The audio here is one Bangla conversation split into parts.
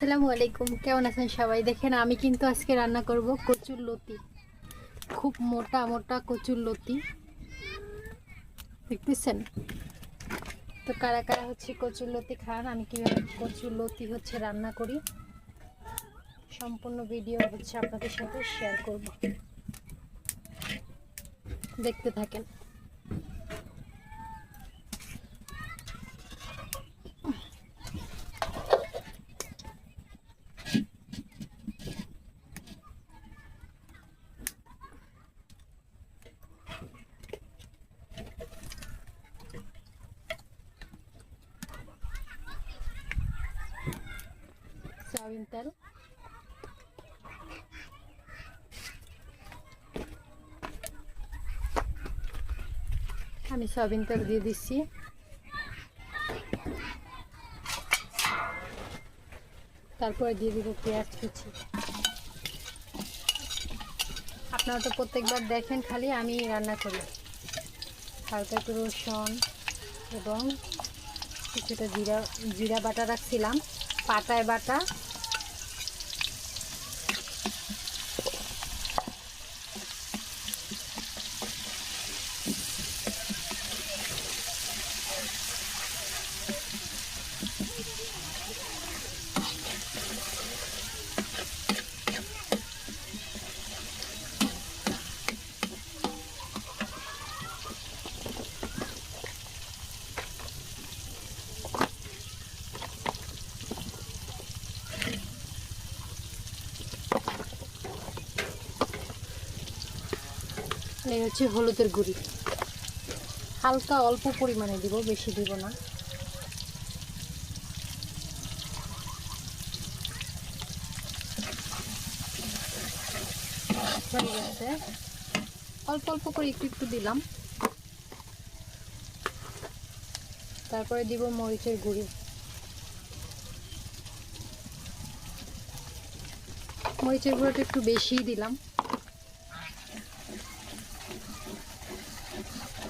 আসসালামু আলাইকুম, কেমন আছেন সবাই? দেখেন, আমি কিন্তু আজকে রান্না করব কচুর লতি। খুব মোটা মোটা কচুর লতি। দেখতেছেন? তো কারা কারা হচ্ছে কচুর লতি খান, আমি কীভাবে কচুর লতি হচ্ছে রান্না করি, সম্পূর্ণ ভিডিও হচ্ছে আপনাদের সাথে শেয়ার করব। দেখতে থাকেন। তেল আমি সয়াবিন তেল দিয়ে দিচ্ছি তারপরে দিয়ে দিব পেঁয়াজ কুচি। আপনারা তো প্রত্যেকবার দেখেন খালি, আমি রান্না করি। হালকা একটু রসুন এবং কিছুটা জিরা জিরা বাটা রাখছিলাম। পাটায় বাটা এই হচ্ছে হলুদের গুঁড়ি। হালকা অল্প পরিমাণে দিব, বেশি দিব না। অল্প অল্প করে একটু একটু দিলাম। তারপরে দিব মরিচের গুঁড়ি। মরিচের গুঁড়োটা একটু বেশিই দিলাম।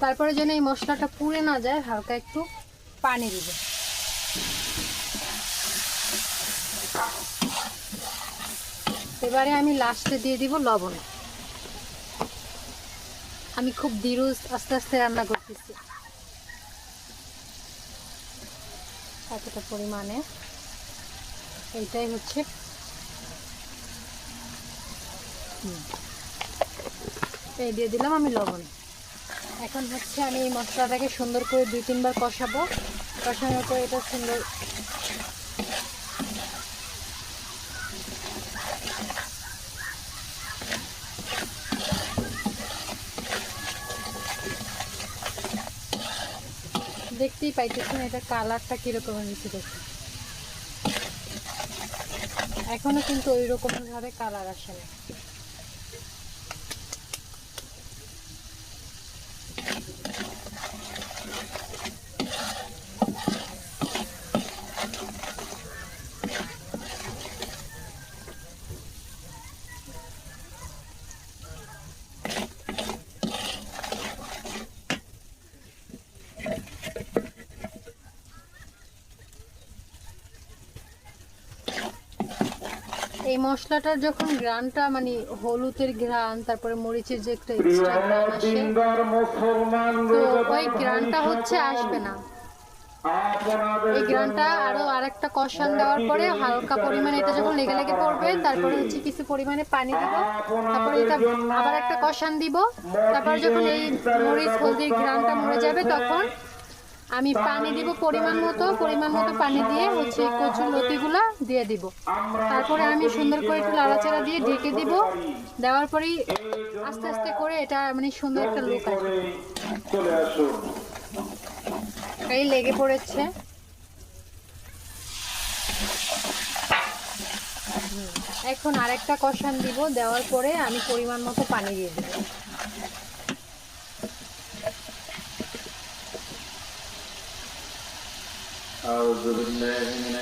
তারপরে যেন এই মশলাটা পুড়ে না যায়, হালকা একটু পানি দিব। এবারে আমি লাস্টে দিয়ে দিব লবণ। আমি খুব ধীর আস্তে আস্তে রান্না করতেছি। এতটা পরিমাণে। এইটাই হচ্ছে। এই দিয়ে দিলাম আমি লবণ। এখন হচ্ছে আমি এই মশলাটাকে সুন্দর করে দুই তিনবার কষাবো। কষানোর পরে এটা সুন্দর দেখতেই পাইতেছেন এটা কালারটা কীরকম হয়েছে দেখুন। এখনও কিন্তু ওই রকম ভাবে কালার আসে না। এই মশলাটার যখন গ্রানটা মানে হলুদের গ্রান তারপরে মরিচের যে একটা এক্সট্রা গ্রান আসে তো ওই গ্রানটা হচ্ছে আসবে না। এই গ্রানটা আরও আরেকটা কষান দেওয়ার পরে হালকা পরিমাণে এটা যখন লেগে লেগে পড়বে তারপরে হচ্ছে কিছু পরিমাণে পানি দিব। তারপরে এটা আবার একটা কষান দিব। তারপরে যখন এই মরিচ হলদির গ্রানটা মরে যাবে তখন আমি পানি দিব পরিমাণ মতো পরিমাণ মতো পানি দিয়ে হচ্ছে কচুর লতিগুলা দিয়ে দিব। তারপরে আমি সুন্দর করে একটু লাড়াচাড়া দিয়ে ঢেকে দিব। দেওয়ার পরেই আস্তে আস্তে করে এটা মানে সুন্দর একটা লুক আসবে। এই লেগে পড়েছে। এখন আরেকটা কষান দিব। দেওয়ার পরে আমি পরিমাণ মতো পানি দিয়ে দেবো। പിന്നെ ഇങ്ങനെ